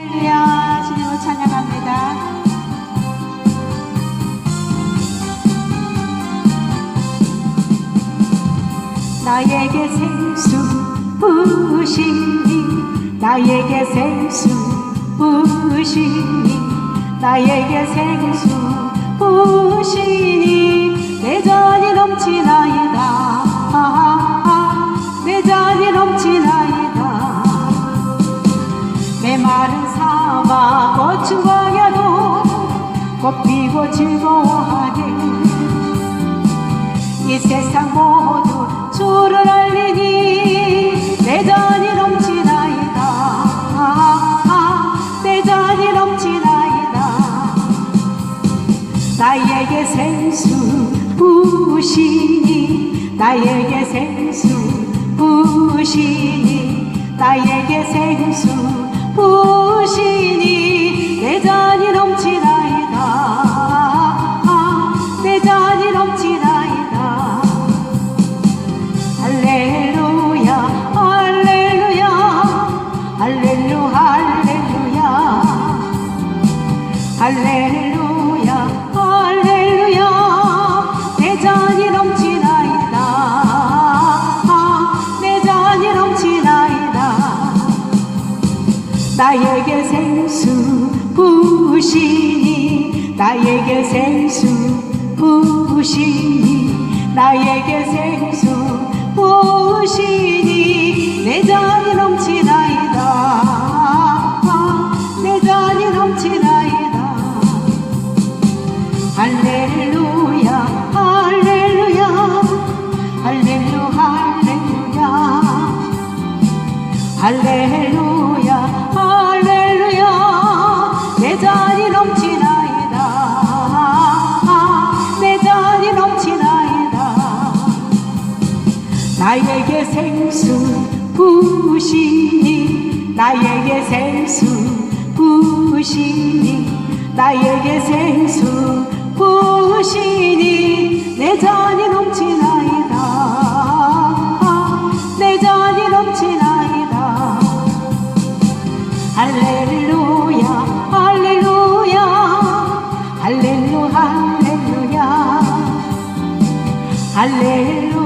할렐루야 주님을 찬양합니다. 나에게 생수 부으시니 나에게 생수 부으시니 나에게 생수 부으시니 꽃피고 즐거워하게. 이 세상 모두 주를 알리니 내 잔이 넘치나이다. 내 잔이 넘치나이다. 나에게 생수 부으시니 나에게 생수 부으시니 나에게 생수 할렐루야 할렐루야. 내 잔이 넘치나이다. 나에게 생수 부으시니 나에게 생수 부으시니 나에게 생수 부으시니 내잔 할렐루야 할렐루야. 내 잔이 넘치나이다. 내 잔이 넘치나이다. 나에게 생수 부으시니 나에게 생수 부으시니 나에게 생수 할렐루야 할렐루야 할렐루 할렐루야. 할렐루야